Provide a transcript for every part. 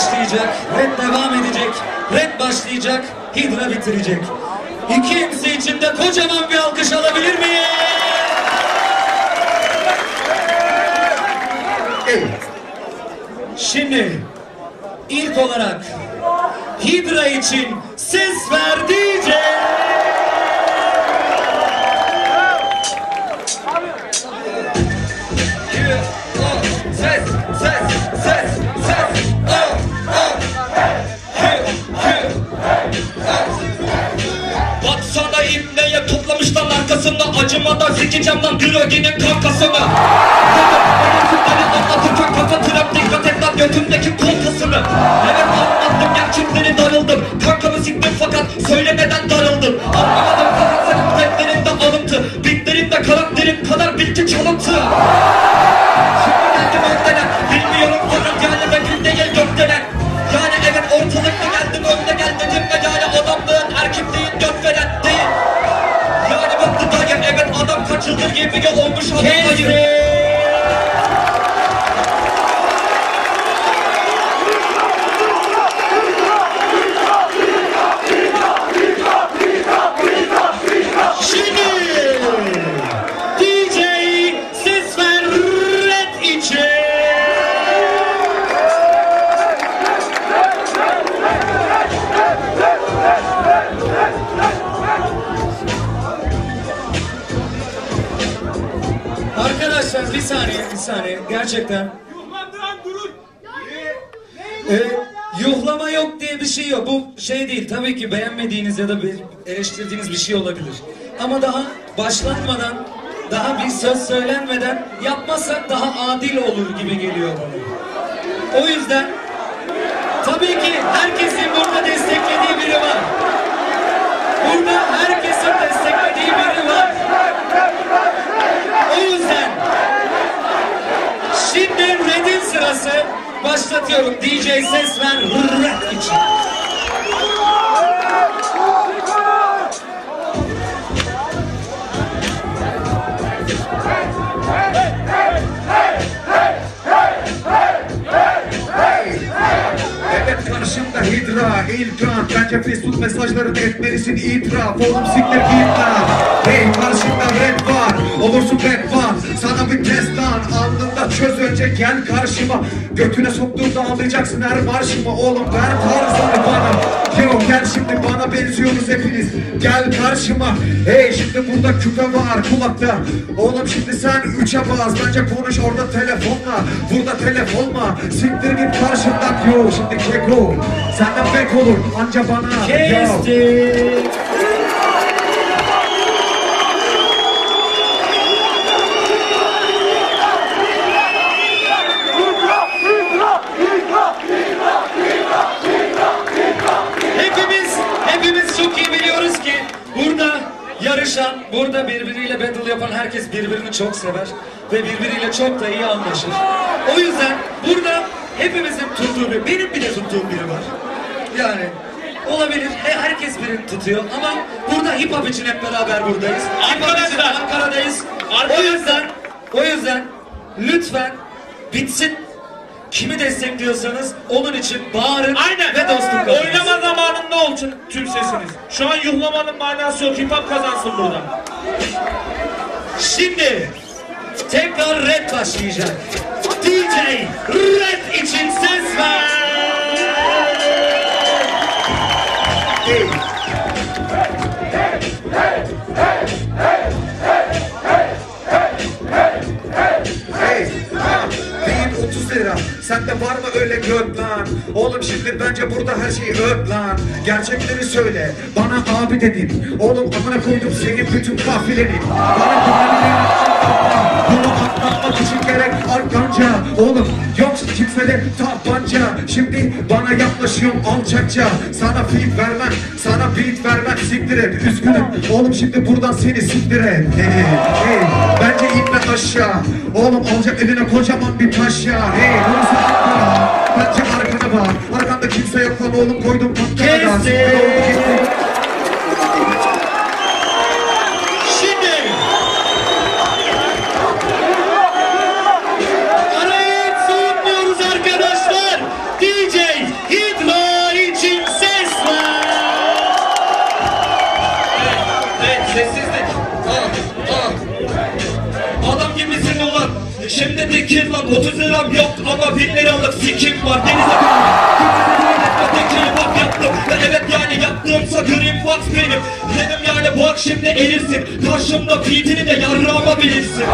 başlayacak, Red devam edecek, Red başlayacak, Hydra bitirecek. İki MC için de kocaman bir alkış alabilir miyim? Evet. Şimdi ilk olarak Hydra için ses ver Acımadan sikeceğim lan Drogi'nin kankasını Anlatımları anlatırken kafa trap dikkat et lan götümdeki kolkasını Evet anlattım gerçekleri darıldım Kankamı siktim fakat söylemeden darıldım Anlamadım fakat senin raplerinde alıntı Bitlerinde karakterim kadar bilgi çalıntı Arkadaşlar bir saniye bir saniye gerçekten. Ee, yuhlama yok diye bir şey yok. Bu şey değil. Tabii ki beğenmediğiniz ya da eleştirdiğiniz bir şey olabilir. Ama daha başlanmadan, daha bir söz söylenmeden yapmazsak daha adil olur gibi geliyor bana. O yüzden tabii ki herkesin burada desteklediği biri var. Burada herkesin desteklediği biri var. O yüzden Şimdi Red'in sırası. Başlatıyorum. DJ ses ver Red için. Karşımda Hidra, İlkan Bence Facebook mesajların etmelisin itiraf Oğlum siktir git lan Hey karşımda red var Olursun red var Sana bir test lan Alnında çöz önce gel karşıma. Götüne soktuğunda ağlayacaksın her marşıma. Oğlum ver tarzını bana. Yo gel şimdi bana benziyoruz hepiniz. Gel karşıma. Hey şimdi burada küpe var kulakta. Oğlum şimdi sen üçe bas. Bence konuş orada telefonla. Burada telefonla. Siktir git karşımdan. Yo şimdi keko. Senden bek olur. Anca bana. Kestik. Hepimiz, hepimiz çok iyi biliyoruz ki burada yarışan, burada birbiriyle battle yapan herkes birbirini çok sever ve birbiriyle çok da iyi anlaşır. O yüzden burada hepimizin tuttuğu bir, benim bile tuttuğum biri var. Yani olabilir, he, herkes birini tutuyor ama burada hip hop için hep beraber buradayız. Hip hop için Ankara'dayız. O yüzden, o yüzden lütfen bitsin. Kimi destekliyorsanız onun için bağırın Aynen. ve dostluk kazanın. Oynama zamanında olsun tüm sesiniz. Şu an yuhlamanın manası yok. Hip hop kazansın burada. Şimdi tekrar red başlayacak. DJ red öyle göt lan. Oğlum şimdi bence burada her şeyi öp lan. Gerçekleri söyle. Bana abi dedin. Oğlum amına koydum senin bütün kafilenin Bana güvenmeyin Bunu atlatmak için gerek arkanca Oğlum yok kimsede tabanca. Şimdi bana yaklaşıyorum alçakça. Sana feed vermem Sana beat vermem. Siktir Üzgünüm. Oğlum şimdi buradan seni siktir Hey, hey. Bence inme aşağı Oğlum alacak eline kocaman bir taş ya Hey orası Ankara Bence arkana bak. Arkanda kimse yok lan oğlum koydum patlara Kestik. Şimdi Sikir lan 30 liram yok ama 1000 liralık sikim var. Denize bak yaptım. Ve evet yani yaptığımsa green box benim. Dedim yani bu akşam şimdi erirsin Karşımda fitini de yarrağıma bilirsin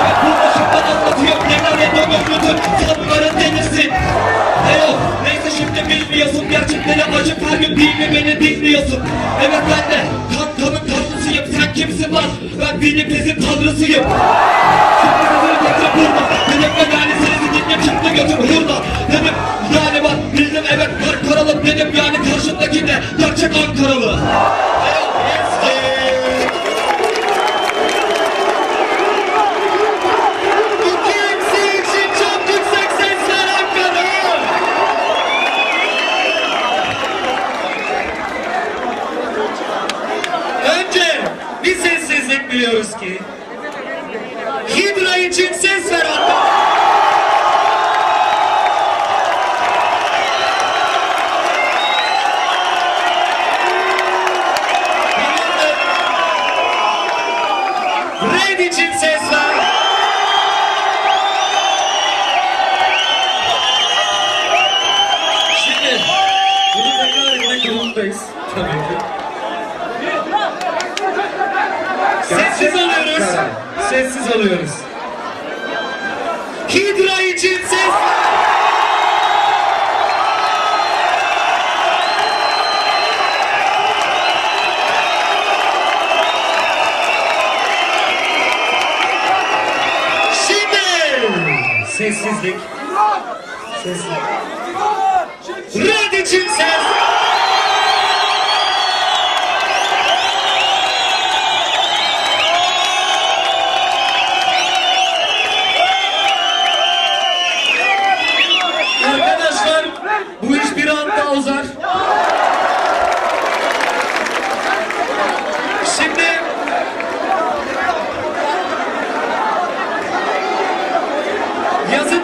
Evet burada şundan anlatıyorum. Neler ediyorum bütün sanların Ne yok neyse şimdi bilmiyorsun. Gerçekleri acı her gün değil mi beni dinliyorsun. Evet ben de kan kanın tanrısıyım Sen kimsin lan? Ben bizim tanrısıyım Getir burada yani seni dinle çıktı götür hurda Dedim yani bak bildim evet kar karalık dedim yani karşımdaki de gerçek Ankaralı alıyoruz. Hidra için ses. Şimdi sessizlik. Sessizlik.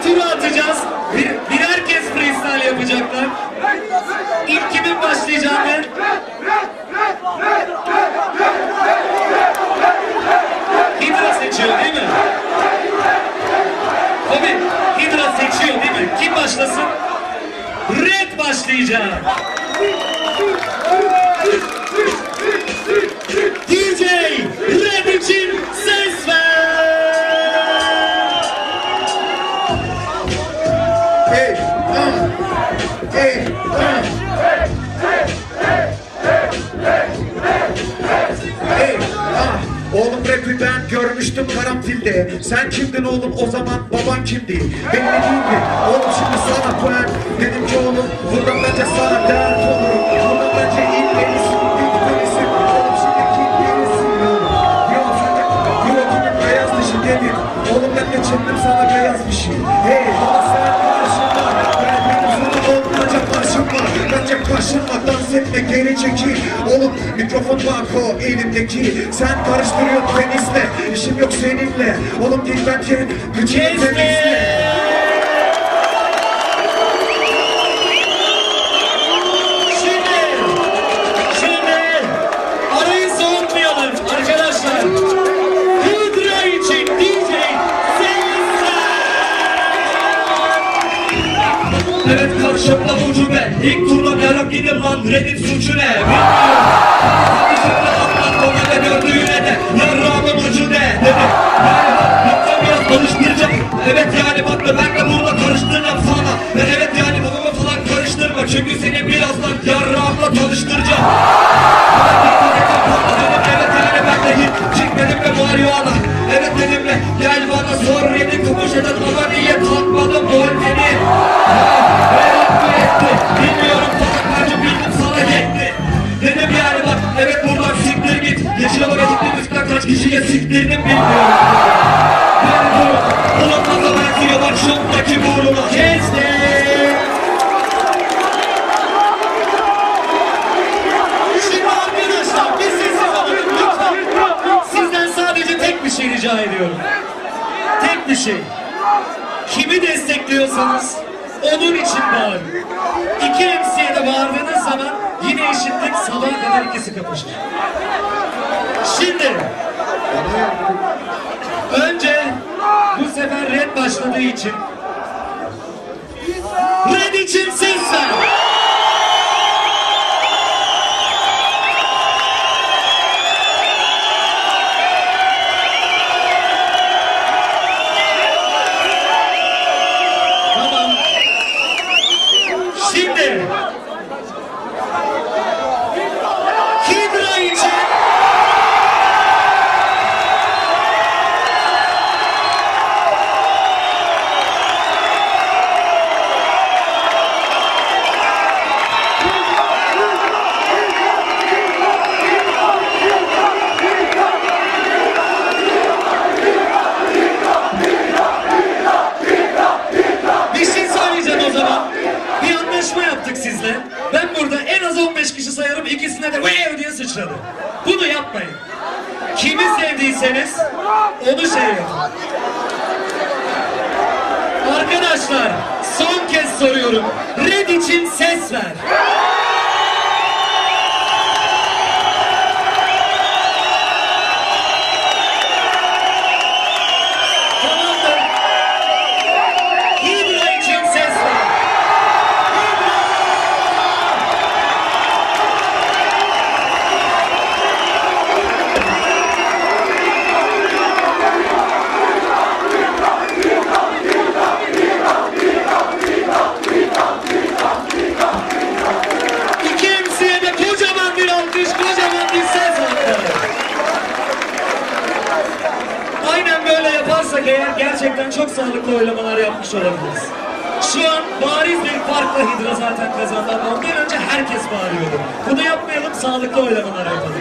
Turu atacağız. Bir, birer kez freestyle yapacaklar. İlk kimin başlayacağını Hidra seçiyor değil mi? Tabii Hidra seçiyor değil mi? Kim başlasın? Red başlayacak. Sen kimdin oğlum? O zaman baban kimdi? Belli mikrofon bak o elimdeki Sen karıştırıyorsun penisle İşim yok seninle. Oğlum değil bence Gıcını temizle Evet karşımda ucube İlk turda yarım gidin lan Reddit suçu ne? Anlat bana ne gördüğüne de Yarrağımın ucu ne bak yoksa biraz konuşturacağım Evet. Yani bak ben de burada karıştıracağım? Sana Ve evet yani babamı falan karıştırma. Çünkü seni birazdan yarrağımla tanıştıracağım Evet yani ben de hit Çekmedim ve marihuana şey. Kimi destekliyorsanız onun için bağırın. İki MC'ye de bağırdığınız zaman yine eşitlik sabaha kadar ikisi kapışır. Şimdi Önce bu sefer red başladığı için Red için ses ver. De "Wow" diye sıçradı. Bunu yapmayın. Kimi sevdiyseniz onu şey yapın. Arkadaşlar son kez soruyorum. Red için ses ver. Sağlıklı oylamalar yapmış olabiliriz. Şu an bariz bir farkla Hidra zaten kazandı ama ondan önce herkes bağırıyordu. Bunu yapmayalım, sağlıklı oylamalar yapalım.